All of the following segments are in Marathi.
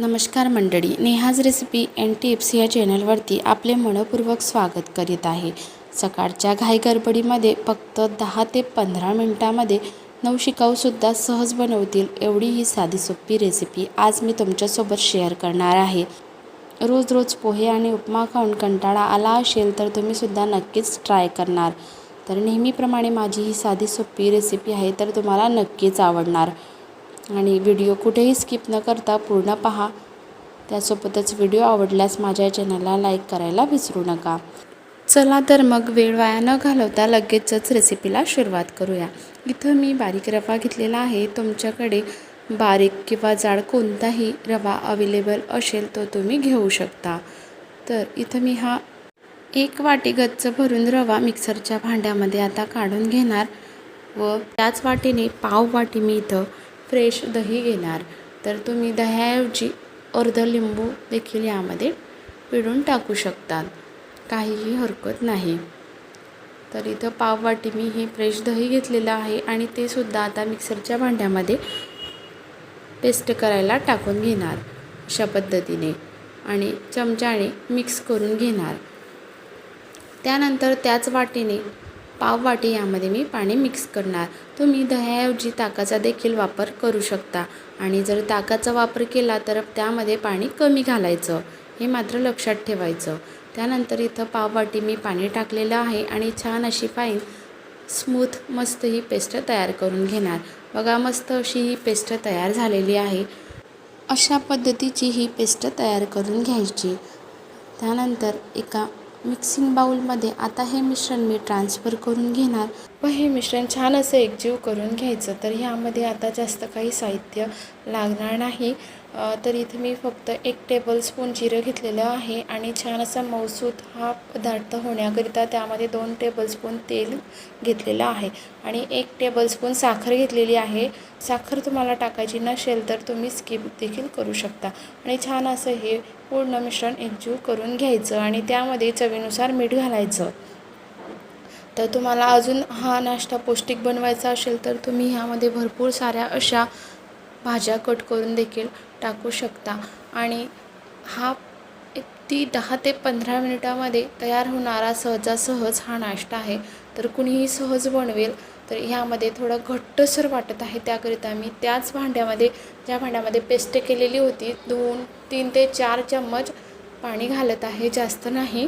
नमस्कार मंडळी नेहाज रेसिपी अँड टिप्स या चॅनलवरती आपले मनपूर्वक स्वागत करीत आहे. सकाळच्या घाईगरबडीमध्ये फक्त दहा ते पंधरा मिनटामध्ये नवशिकाऊसुद्धा सहज बनवतील एवढी ही साधी सोपी रेसिपी आज मी तुमच्यासोबत शेअर करणार आहे. रोज रोज पोहे आणि उपमा खाऊन कंटाळा आला असेल तर तुम्हीसुद्धा नक्कीच ट्राय करणार. तर नेहमीप्रमाणे माझी ही साधी सोपी रेसिपी आहे तर तुम्हाला नक्कीच आवडणार. आणि व्हिडिओ कुठेही स्किप न करता पूर्ण पहा. त्यासोबतच व्हिडिओ आवडल्यास माझ्या चॅनलला लाईक करायला विसरू नका. चला तर मग वेळ वाया न घालवता लगेचच रेसिपीला सुरुवात करूया. इथं मी बारीक रवा घेतलेला आहे. तुमच्याकडे बारीक किंवा जाड कोणताही रवा अवेलेबल असेल तो तुम्ही घेऊ शकता. तर इथं मी हा एक वाटी गच्च भरून रवा मिक्सरच्या भांड्यामध्ये आता काढून घेणार व त्याच वाटीने पाव वाटी मी इथं फ्रेश दही घेणार. तर तुम्ही दह्याऐवजी अर्ध लिंबू देखील यामध्ये पिळून टाकू शकतात काहीही हरकत नाही. तर इथं पाववाटी मी ही फ्रेश दही घेतलेलं आहे आणि ते सुद्धा आता मिक्सरच्या भांड्यामध्ये पेस्ट करायला टाकून घेणार अशा पद्धतीने. आणि चमच्याने मिक्स करून घेणार. त्यानंतर त्याच वाटीने पाव वाटी यामध्ये मी पाणी मिक्स करणार. तुम्ही दह्याऐवजी ताकाचा देखील वापर करू शकता. आणि जर ताकाचा वापर केला तर त्यामध्ये पाणी कमी घालायचं. हे मात्र लक्षात ठेवायचं. त्यानंतर इथं पाववाटी मी पाणी टाकलेलं आहे आणि छान अशी फाईन स्मूथ मस्त ही पेस्ट तयार करून घेणार. बघा मस्त अशी ही पेस्ट तयार झालेली आहे. अशा पद्धतीची ही पेस्ट तयार करून घ्यायची. त्यानंतर एका मिक्सिंग बाऊलमध्ये आता हे मिश्रण मी ट्रान्सफर करून घेणार. व हे मिश्रण छान असं एकजीव करून घ्यायचं तर ह्यामध्ये आता जास्त काही साहित्य लागणार नाही. तर इथे मी फक्त एक टेबलस्पून जिरं घेतलेलं आहे आणि छान असा मौसूद हा पदार्थ होण्याकरिता त्यामध्ये दोन टेबलस्पून तेल घेतलेलं आहे आणि एक टेबलस्पून साखर घेतलेली आहे. साखर तुम्हाला टाकायची नसेल तर तुम्ही स्किप देखील करू शकता. आणि छान असं हे पूर्ण मिश्रण एकजीव करून घ्यायचं आणि त्यामध्ये चवीनुसार मीठ घालायचं. तर तुम्हाला अजून हा नाश्ता पौष्टिक बनवायचा असेल तर तुम्ही ह्यामध्ये भरपूर साऱ्या अशा भाज्या कट करून देखील टाकू शकता. आणि हा एक ती दहा ते पंधरा मिनिटामध्ये तयार होणारा सहजासहज हा नाश्ता आहे. तर कुणीही सहज बनवेल तर ह्यामध्ये थोडं घट्टसर वाटत आहे त्याकरिता मी त्याच भांड्यामध्ये ज्या भांड्यामध्ये पेस्ट केलेली होती दोन तीन ते चार चम्मच पाणी घालत आहे जास्त नाही.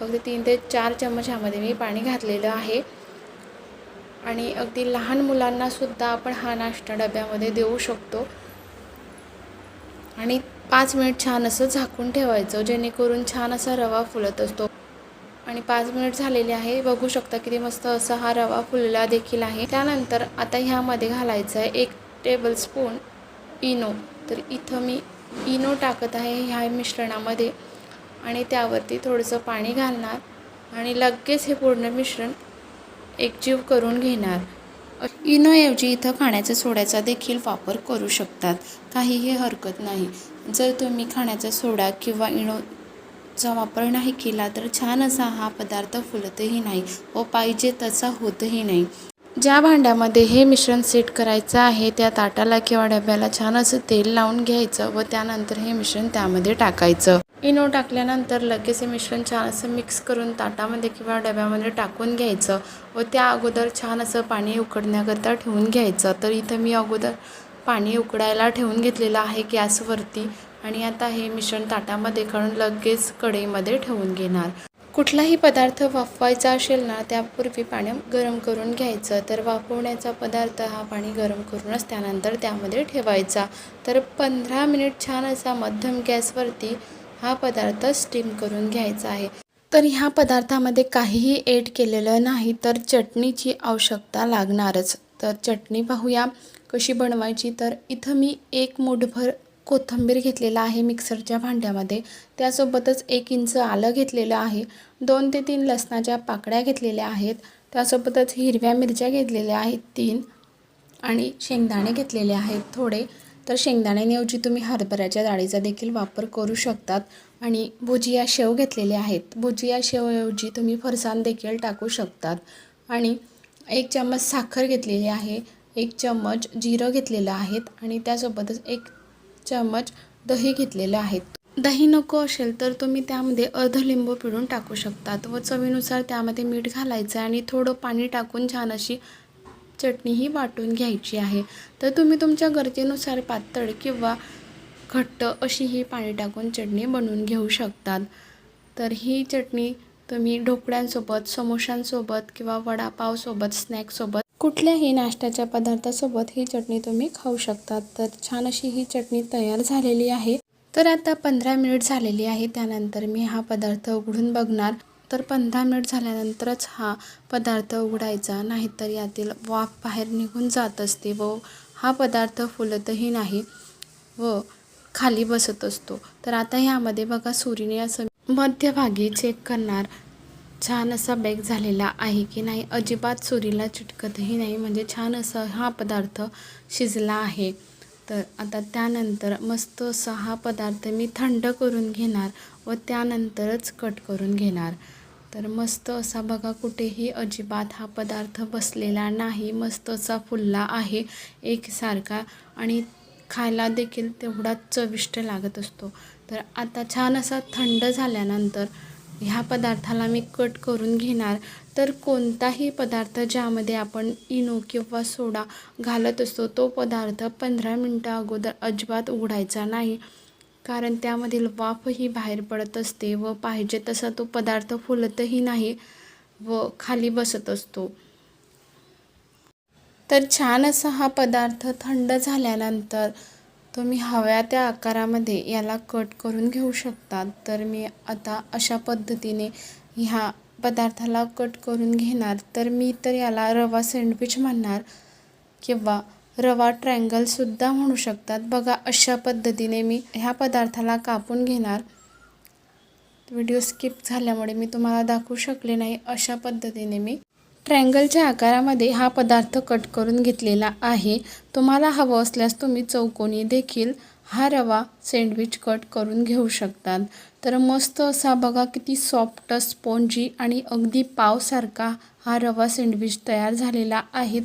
फक्त तीन ते चार चम्मच ह्यामध्ये मी पाणी घातलेलं आहे. आणि अगदी लहान मुलांनासुद्धा आपण हा नाश्ता डब्यामध्ये देऊ शकतो. आणि पाच मिनिट छान असं झाकून ठेवायचं जेणेकरून छान असा रवा फुलत असतो. आणि पाच मिनिट झालेले आहे. बघू शकता किती मस्त असा हा रवा फुलला देखील आहे. त्यानंतर आता ह्यामध्ये घालायचं आहे एक टेबलस्पून इनो. तर इथं मी इनो टाकत आहे ह्या मिश्रणामध्ये. आणि त्यावरती थोडंसं पाणी घालणार. आणि लगेच हे पूर्ण मिश्रण एकजीव करून घेणार. इनोऐवजी इथं खाण्याच्या सोड्याचा देखील वापर करू शकतात. काहीही हरकत नाही. जर तुम्ही खाण्याचा सोडा किंवा इनो चा वापर नाही केला तर छान असा हा पदार्थ फुलतही नाही. हो व पाहिजे तसा होतही नाही. ज्या भांड्यामध्ये हे मिश्रण सेट करायचं आहे त्या ताटाला किंवा डब्याला छान असं तेल लावून घ्यायचं व त्यानंतर हे मिश्रण त्यामध्ये टाकायचं. इनो टाकल्यानंतर लगेच हे मिश्रण छान असं मिक्स करून ताटामध्ये किंवा डब्यामध्ये टाकून घ्यायचं व त्या अगोदर छान असं पाणी उकडण्याकरता ठेवून घ्यायचं. तर इथं मी अगोदर पाणी उकडायला ठेवून घेतलेलं आहे गॅसवरती. आणि आता हे मिश्रण ताटामध्ये काढून लगेच कढईमध्ये ठेवून घेणार. कुठलाही पदार्थ वाफवायचा असेल ना त्यापूर्वी पाणी गरम करून घ्यायचं. तर वाफवण्याचा पदार्थ हा पाणी गरम करूनच त्यानंतर त्यामध्ये ठेवायचा. तर पंधरा मिनिट छान असा मध्यम गॅसवरती हा पदार्थ स्टीम करून घ्यायचा आहे. तर ह्या पदार्थामध्ये काहीही एड केलेलं नाही तर चटणीची आवश्यकता लागणारच. तर चटणी पाहूया कशी बनवायची. तर इथं मी एक मूठभर कोथिंबीर घेतलेला आहे मिक्सरच्या भांड्यामध्ये. त्यासोबतच एक इंच आलं घेतलेलं आहे. दोन ते तीन लसणाच्या पाकळ्या घेतलेल्या आहेत. त्यासोबतच हिरव्या मिरच्या घेतलेल्या आहेत तीन आणि शेंगदाणे घेतलेले आहेत थोडे. तर शेंगदाण्याऐवजी तुम्ही हरभऱ्याच्या डाळीचा देखील वापर करू शकतात आणि भुजिया शेव घेतलेले आहेत. भुजिया शेवऐवजी तुम्ही फरसाण देखील टाकू शकतात. आणि एक चम्मच साखर घेतलेली आहे. एक चम्मच जिरं घेतलेलं आहेत आणि त्यासोबतच एक चम्मच दही घेतलेलं आहे. दही नको असेल तर तुम्ही त्यामध्ये अर्ध लिंबू पिळून टाकू शकतात व चवीनुसार त्यामध्ये मीठ घालायचं आणि थोडं पाणी टाकून छान अशी चटणीही वाटून घ्यायची आहे. तर तुम्ही तुमच्या गरजेनुसार पातळ किंवा घट्ट अशी ही पाणी टाकून चटणी बनवून घेऊ शकतात. तर ही चटणी तुम्ही ढोकळ्यांसोबत समोशांसोबत किंवा वडापावसोबत स्नॅक्ससोबत कुठल्याही नाश्त्याच्या पदार्थासोबत ही चटणी तुम्ही खाऊ शकता तर छान अशी ही चटणी तयार झालेली आहे. तर आता पंधरा मिनिट झालेली आहे. त्यानंतर मी हा पदार्थ उघडून बघणार. तर पंधरा मिनिट झाल्यानंतरच हा पदार्थ उघडायचा. नाहीतर यातील वाफ बाहेर निघून जात असते व हा पदार्थ फुलतही नाही व खाली बसत असतो. तर आता ह्यामध्ये बघा सुरीने असं मध्यभागी चेक करणार. छान असा बेक झालेला आहे की नाही अजिबात सुरीला चिटकतही नाही. म्हणजे छान असा हा पदार्थ शिजला आहे. तर आता त्यानंतर मस्त असा हा पदार्थ मी थंड करून घेणार व त्यानंतरच कट करून घेणार. तर मस्त असा बघा कुठेही अजिबात हा पदार्थ बसलेला नाही. मस्त असा फुलला आहे एकसारखा आणि खायला देखील तेवढाच चविष्ट लागत असतो. तर आता छान असा थंड झाल्यानंतर ह्या पदार्थाला मी कट करून घेणार. तर कोणताही पदार्थ ज्यामध्ये आपण इनो किंवा सोडा घालत असतो तो पदार्थ पंधरा मिनटं अगोदर अजिबात उघडायचा नाही. कारण त्यामधील वाफही बाहेर पडत असते व पाहिजे तसा तो पदार्थ फुलतही नाही व खाली बसत असतो. तर छान असा हा पदार्थ थंड झाल्यानंतर तुम्ही हव्या त्या आकारामध्ये याला कट करून घेऊ शकतात. तर मी आता अशा पद्धतीने ह्या पदार्थाला कट करून घेणार. तर मी तर याला रवा सँडविच म्हणणार किंवा रवा ट्रँगलसुद्धा म्हणू शकतात. बघा अशा पद्धतीने मी ह्या पदार्थाला कापून घेणार. व्हिडिओ स्किप झाल्यामुळे मी तुम्हाला दाखवू शकले नाही. अशा पद्धतीने मी ट्रँगलच्या आकारामध्ये हा पदार्थ कट करून घेतलेला आहे. तुम्हाला हवं असल्यास तुम्ही चौकोनी देखील हा रवा सँडविच कट करून घेऊ शकतात. तर मस्त असा बघा किती सॉफ्ट स्पॉन्जी आणि अगदी पावसारखा हा रवा सँडविच तयार झालेला आहे.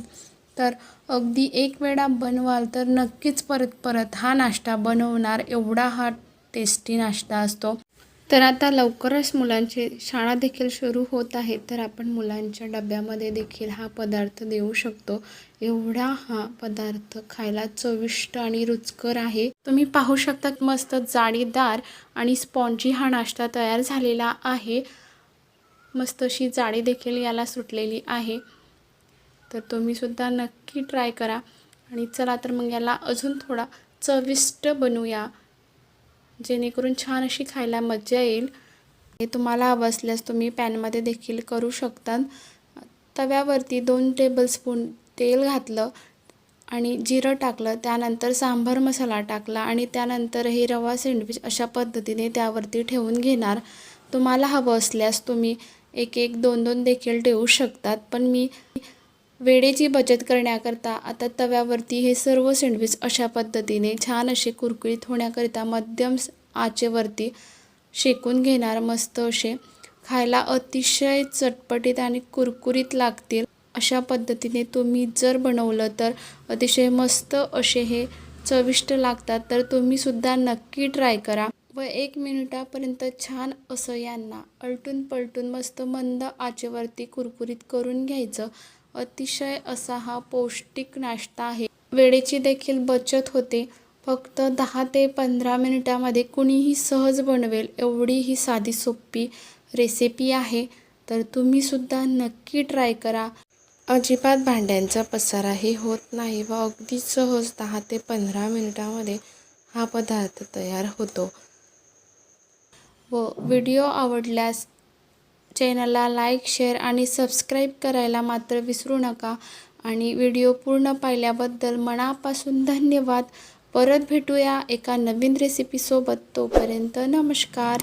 तर अगदी एक वेळा बनवाल तर नक्कीच परत परत हा नाश्ता बनवणार. एवढा हा टेस्टी नाश्ता असतो. तर आता लवकरच मुलांची शाळा देखील सुरू होत आहे. तर आपण मुलांच्या डब्यामध्ये देखील हा पदार्थ देऊ शकतो. एवढा हा पदार्थ खायला चविष्ट आणि रुचकर आहे. तुम्ही पाहू शकता मस्त जाळीदार आणि स्पॉन्जी हा नाश्ता तयार झालेला आहे. मस्त अशी जाळी देखील याला सुटलेली आहे. तर तुम्हीसुद्धा नक्की ट्राय करा. आणि चला तर मग याला अजून थोडा चविष्ट बनवूया. जेणेकरून छान अशी खायला मजा येईल. हे तुम्हाला हवं असल्यास तुम्ही पॅनमध्ये देखील करू शकता. तव्यावरती दोन टेबलस्पून तेल घातलं आणि जिरं टाकलं त्यानंतर सांबार मसाला टाकला आणि त्यानंतर हे रवा सँडविच अशा पद्धतीने त्यावरती ठेवून घेणार. तुम्हाला हवं असल्यास तुम्ही एक एक दोन दोन देखील ठेवू शकतात. पण मी वेळेची बचत करण्याकरता आता तव्यावरती हे सर्व सँडविच अशा पद्धतीने छान असे कुरकुरीत होण्याकरिता मध्यम आचेवरती शेकून घेणार मस्त असे. खायला अतिशय चटपटीत आणि कुरकुरीत लागतील अशा पद्धतीने तुम्ही जर बनवलं तर अतिशय मस्त असे हे चविष्ट लागतात तर तुम्हीसुद्धा नक्की ट्राय करा. व एक मिनिटापर्यंत छान असं यांना अलटून पलटून मस्त मंद आचेवरती कुरकुरीत करून घ्यायचं. अतिशय असा हा पौष्टिक नाश्ता आहे. वेळेची देखील बचत होते. फक्त दहा ते पंधरा मिनिटामध्ये कुणीही सहज बनवेल एवढी ही साधी सोपी रेसिपी आहे. तर तुम्हीसुद्धा नक्की ट्राय करा. अजिबात भांड्यांचा पसाराही होत नाही व अगदी सहज दहा ते पंधरा मिनिटामध्ये हा पदार्थ तयार होतो. व व्हिडिओ आवडल्यास चॅनलला लाईक शेअर आणि सबस्क्राईब करायला मात्र विसरू नका. आणि व्हिडिओ पूर्ण पाहिल्याबद्दल मनापासून धन्यवाद. परत भेटूया एका नवीन रेसिपीसोबत तोपर्यंत नमस्कार.